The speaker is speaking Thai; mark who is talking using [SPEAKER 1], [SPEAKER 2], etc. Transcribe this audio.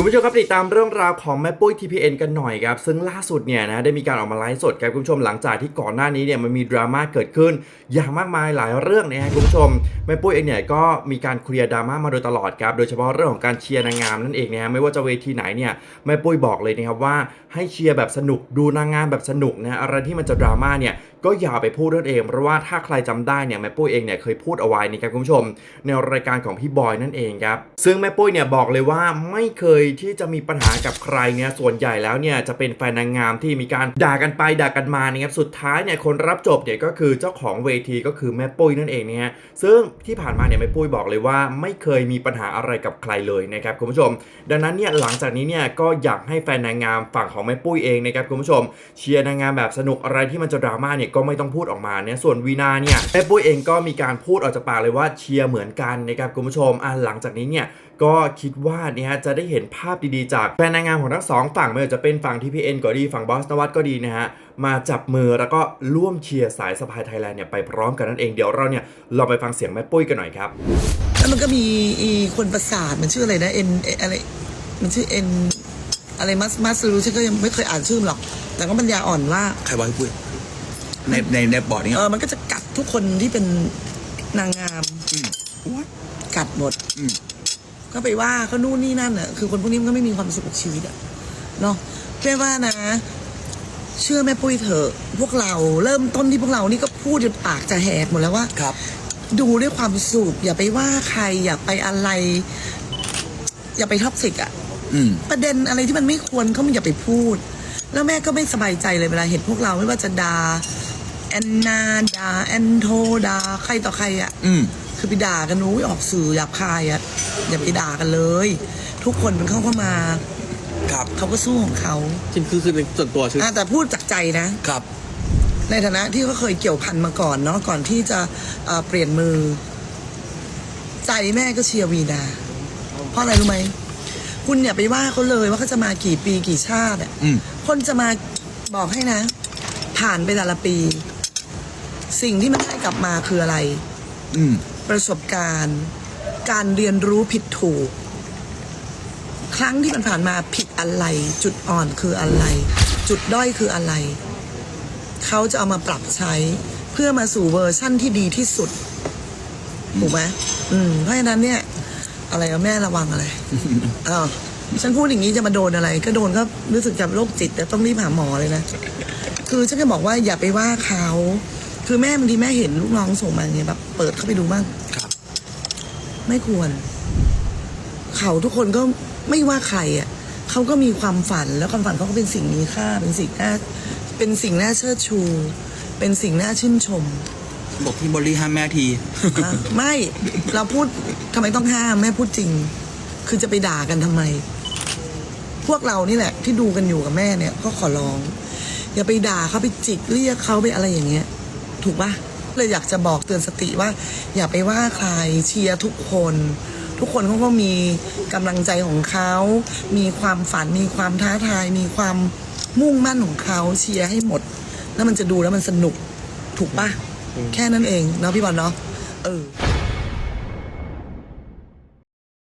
[SPEAKER 1] คุณผู้ชมครับติดตามเรื่องราวของแม่ปุ้ย TPN กันหน่อยครับ ซึ่งล่าสุดเนี่ยนะได้มีการออกมาไลฟ์สดครับคุณผู้ชมหลังจากที่ก่อนหน้านี้เนี่ยมันมีดราม่าเกิดขึ้น อย่างมากมายหลายเรื่องนะฮะคุณผู้ชมแม่ปุ้ยเองเนี่ยก็มีการเคลียร์ดราม่ามาโดยตลอดครับโดยเฉพาะเรื่องของการเชียร์นางงามนั่นเองนะฮะไม่ว่าจะเวทีไหนเนี่ยแม่ปุ้ยบอกเลยนะครับว่าให้เชียร์แบบสนุกดูนางงามแบบสนุกนะอะไรที่มันจะดราม่าเนี่ยก็อย่าไปพูดนั่นเองเพราะว่าถ้าใครจำได้เนี่ยแม่ปุ้ยเองเนี่ยเคยพูดเอาไว้นะครับคุณผู้ชม ในรายการของพี่บอยนั่นเองครับซึ่งแม่ปุ้ยเนี่ยบอกเลยว่าไม่เคยที่จะมีปัญหากับใครเนี่ยส่วนใหญ่แล้วเนี่ยจะเป็นแฟนนางงามที่มีการด่ากันไปด่ากันมานะครับสุดท้ายเนี่ยคนรับจบเนี่ยก็คือเจ้าของเวทีก็คือแม่ปุ้ยนั่นเองนะฮะซึ่งที่ผ่านมาเนี่ยแม่ปุ้ยบอกเลยว่าไม่เคยมีปัญหาอะไรกับใครเลยนะครับคุณผู้ชม ดังนั้นเนี่ยหลังจากนี้เนี่ยก็อยากให้แฟนนางงามฝั่งของแม่ปุ้ยเองนะครับคุณผู้ชม เชียร์นางงามแบบสนุกอะไรที่มันจะดราม่าเนี่ยก็ไม่ต้องพูดออกมาเนี่ยส่วนวีนาเนี่ยแม่ปุ้ยเองก็มีการพูดออกจากปากเลยว่าเชียร์เหมือนกันนะครับคุณผู้ชมอะหลังจากนี้เนี่ยก็คิดว่าเนี่ยจะได้เห็นภาพดีๆ จากแฟนนางงามของทั้งสองฝั่งไม่ว่าจะเป็นฝั่ง TPN ก็ดีฝั่งบอสนวัตก็ดีนะฮะมาจับมือแล้วก็ร่วมเชียร์สายสะพายไทยแลนด์เนี่ยไปพร้อมกันนั่นเองเดี๋ยวเราเนี่ยลองไปฟังเสียงแม่ปุ้ยกันหน่อยครับ
[SPEAKER 2] แล้วมันก็มีอีคนประสาทมันชื่ออะไรนะเอ็นอะไรมันชื่อเอ็นอะไรมัสมัสรู้ฉันก็ยังไม่เคยอ่านชื่อมันหรอก แต่ก็ปัญญาอ่อนว่า
[SPEAKER 3] ใครบอกให้พูดในในในบอร์ดนี้
[SPEAKER 2] เออมันก็จะกัดทุกคนที่เป็นนางงาม
[SPEAKER 3] อืม
[SPEAKER 2] กัดหมด
[SPEAKER 3] อืม
[SPEAKER 2] ก็ไปว่าเขานู่นนี่นั่นอะคือคนพวกนี้มันก็ไม่มีความสุขกับชีวิตอะเนาะแม่ว่านะ เชื่อแม่ปุ้ยเถอะพวกเราเริ่มต้นที่พวกเรานี่ก็พูดจนปากจะแหกหมดแล้วว่า
[SPEAKER 3] ครับ
[SPEAKER 2] ดูด้วยความสุขอย่าไปว่าใคร อย่าไปอะไร อย่าไปท็อกซิกอะ
[SPEAKER 3] อืม
[SPEAKER 2] ประเด็นอะไรที่มันไม่ควรก็ไม่อย่าไปพูด แล้วแม่ก็ไม่สบายใจเลยเวลาเห็นพวกเราไม่ว่าจะดาแอนนาดาแอนโทดาใครต่อใครอะ
[SPEAKER 3] อืม
[SPEAKER 2] คือไปด่ากันนู้ยออกสื่อหยาบคายอะอย่าไปด่ากันเลย ทุกคนมันเข้าเข้ามา
[SPEAKER 3] ครับ
[SPEAKER 2] เขาก็สู้ของเขา
[SPEAKER 4] จริงคือคือในส่วนตัวชื่อ
[SPEAKER 2] อะแต่พูดจากใจนะ
[SPEAKER 3] ครับ
[SPEAKER 2] ในฐานะที่เขาเคยเกี่ยวพันมาก่อนเนาะก่อนที่จะเอ่อเปลี่ยนมือ ใจแม่ก็เชียร์วีนาเพราะอะไรรู้ไหมคุณอย่าไปว่าเขาเลยว่าเขาจะมากี่ปีกี่ชาติอะ
[SPEAKER 3] อืม
[SPEAKER 2] คนจะมาบอกให้นะ ผ่านไปแต่ละปี สิ่งที่มันได้กลับมาคืออะไร
[SPEAKER 3] อืม
[SPEAKER 2] ประสบการณ์ การเรียนรู้ผิดถูก ครั้งที่มันผ่านมาผิดอะไร จุดอ่อนคืออะไร จุดด้อยคืออะไร เขาจะเอามาปรับใช้เพื่อมาสู่เวอร์ชั่นที่ดีที่สุดถูกไหมอืมเพราะฉะนั้นเนี่ย อะไรแม่ระวังอะไรอ้าวฉันพูดอย่างนี้จะมาโดนอะไร ก็โดนก็รู้สึกจะโรคจิตแต่ต้องรีบหาหมอเลยนะ คือฉันก็บอกว่าอย่าไปว่าเขา คือแม่บางทีแม่เห็นลูกน้องส่งมาอย่างเงี้ยแบบเปิดเข้าไปดูบ้าง
[SPEAKER 3] ครับ
[SPEAKER 2] ไม่ควร เขาทุกคนก็ไม่ว่าใครอะเขาก็มีความฝันแล้วความฝันเขาก็เป็นสิ่งมีค่า เป็นสิ่งน่าเป็นสิ่งน่าเชิดชู เป็นสิ่งน่าชื่นชม
[SPEAKER 3] บอกพี่บอลลี่ห้ามแม่ที
[SPEAKER 2] อะไม่เราพูดทำไมต้องห้ามแม่พูดจริง คือจะไปด่ากันทำไม พวกเรานี่แหละ ที่ดูกันอยู่กับแม่เนี่ยก็ขอร้อง อย่าไปด่าเขาไปจิกเรียกเขาไปอะไรอย่างเงี้ย ถูกปะเลยอยากจะบอกเตือนสติว่า อย่าไปว่าใครเชียร์ทุกคน ทุกคนเขาก็มีกำลังใจของเขา มีความฝันมีความท้าทาย มีความมุ่งมั่นของเขาเชียร์ให้หมด แล้วมันจะดูแล้วมันสนุกถูกปะแค่นั้นเองเนาะพี่บอลเนาะเออ